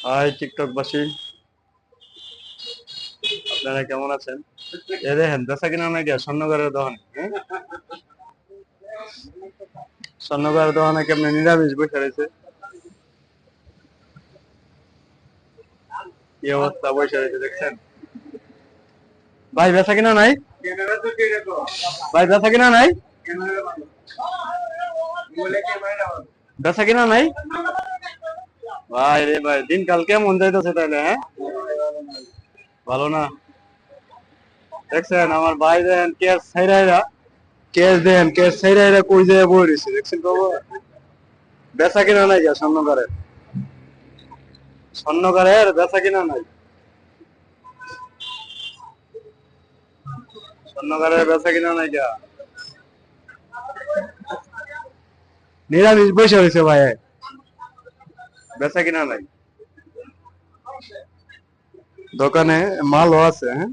High টিকটকবাসী আপনারা কেমন আছেন? এ দেখেন কিনা গিয়া স্বর্ণগরের দোকানে হ্যাঁ? স্বর্ণগরের দোকানে কেমনে নিরামিষ বসে রয়েছে। কি অবস্থা বসে রয়েছে দেখছেন? ভাই, বেচা কিনা নাই? ভাই, বেচা কিনা নাই? বেচা কিনা নাই? ভাই রে ভাই দিনকাল কেমন যাইতেছে তাইলে হ্যাঁ? ভালো না? দেখছেন, আমার ভাই দেন কেস সাইরাইরা কেস দেন কেস সাইরাইরা কই যায় বই রয়েছে দেখছেন বাবু বেচা কিনা নাই যা স্বর্ণকারের। স্বর্ণকারের বেচা কিনা নাই। স্বর্ণকারের বেচা কিনা নাই যা নিরামিষ বসে রয়েছে ভাই। বেচা কিনা নাই? দোকানে মালও আছে হ্যাঁ?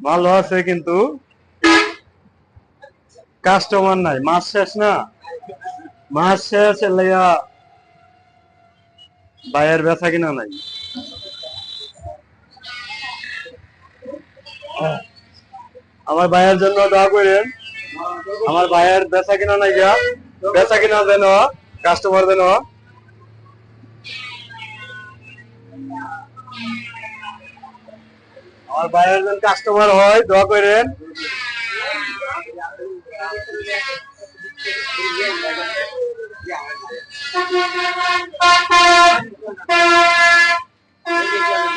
মালও আছে কিন্তু কাস্টমার নাই। মাস শেষ না? মাস শেষ লাইয়া বাইয়ের বেচা কিনা নাই? আমার ভাইয়ের জন্য দোয়া করেন। আমার ভাইয়ের বেচা কিনা নাই গা। বেচা কিনা দেন কাস্টমার দেন আমার ভাইয়ের জন কাস্টমার হয়, দোয়া করেন।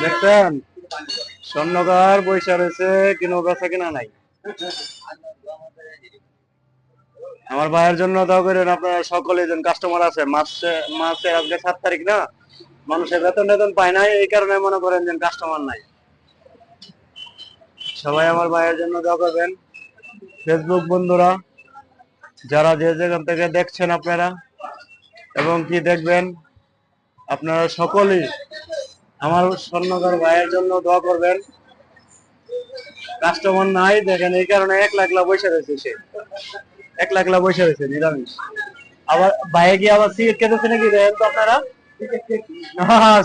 দেখছেন স্বর্ণকার পয়সা রয়েছে, কিনো বেচা কিনা নাই। আমার ভাইয়ের জন্য দোয়া করেন, আপনারা সকলে কাস্টমার আছে। মাসে মাসে আজকে সাত তারিখ না? মানুষের বেতন টেতন পায় নাই, এই কারণে মনে করেন যে কাস্টমার নাই। সবাই আমার ভাইয়ের জন্য দোয়া করবেন। ফেসবুক বন্ধুরা, যারা যে যেখান থেকে দেখছেন আপনারা, এবং কি দেখবেন, আপনারা সকলেই আমার স্বর্ণকার ভাইয়ের জন্য দোয়া করবেন। কাস্টমার নাই, দেখেন এই কারণে এক লাখ লাখ বসে রয়েছে সে। এক লাখ লাখ বসে রয়েছে নিরামিষ। আবার ভাইয়ে গিয়ে আবার সিগারেট খেতেছে নাকি দেখেন তো আপনারা?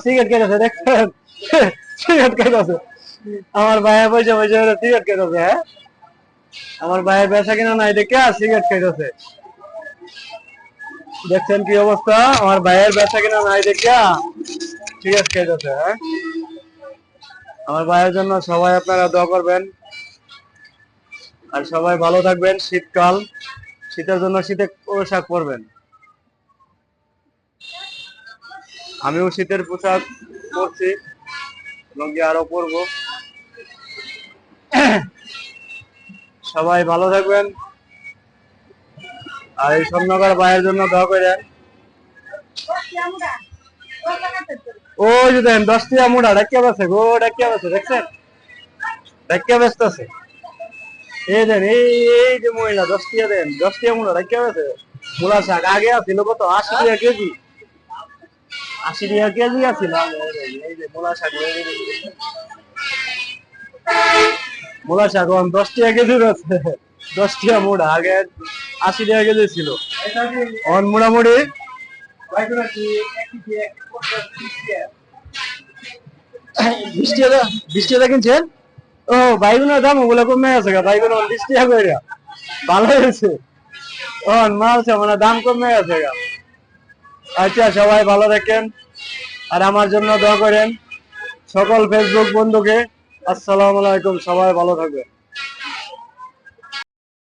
সিগারেট খেতেছে দেখছেন সিগারেট আমার ভাইয়ের বসে বসে সিগারেট হ্যাঁ? আমার ভাইয়ের বেচা কিনা নাই দেখে সিগারেট খেতেছে দেখছেন কি অবস্থা? আমার ভাইয়ের বেচা কিনা নাই দেখে সিগারেট খেতেছে হ্যাঁ? আমার ভাইয়ের জন্য সবাই আপনারা দোয়া করবেন। আর সবাই ভালো থাকবেন, শীতকাল। শীতের জন্য শীতে পোশাক পরবেন। আমিও শীতের পোশাক পরছি এবং আরও পরবো। সবাই ভালো থাকবেন। আর এই স্বর্ণকার ভাইয়ের জন্য দোয়া করেন। ওই যে দেখেন দশ টিয়া মুড়া ডাকিয়া বেছে গো ডাকিয়া বেছে দেখছেন? ডাকিয়া ব্যস্ত আছে। এই দেন, এই এই যে মহিলা দশ টিয়া দেন দশ টিয়া মুড়া ডাকিয়া বেছে মূলা শাক আগে আছিল কত? আশি টাকা কেজি। মূলা মূলা আছে। আগে আশি টাকা কেজি ছিল। অন কিনছেন? ও, বাইগুনের দাম ওগুলো কমে আছে গা, বাইগুন বিশ টাকা করে ভালো হয়েছে। ও মাল মানে দাম কমে আছে গা। আচ্ছা সবাই ভালো থাকেন। আর আমার জন্য দোয়া করেন সকল ফেসবুক বন্ধুকে। আসসালামু আলাইকুম সবাই ভালো থাকবেন।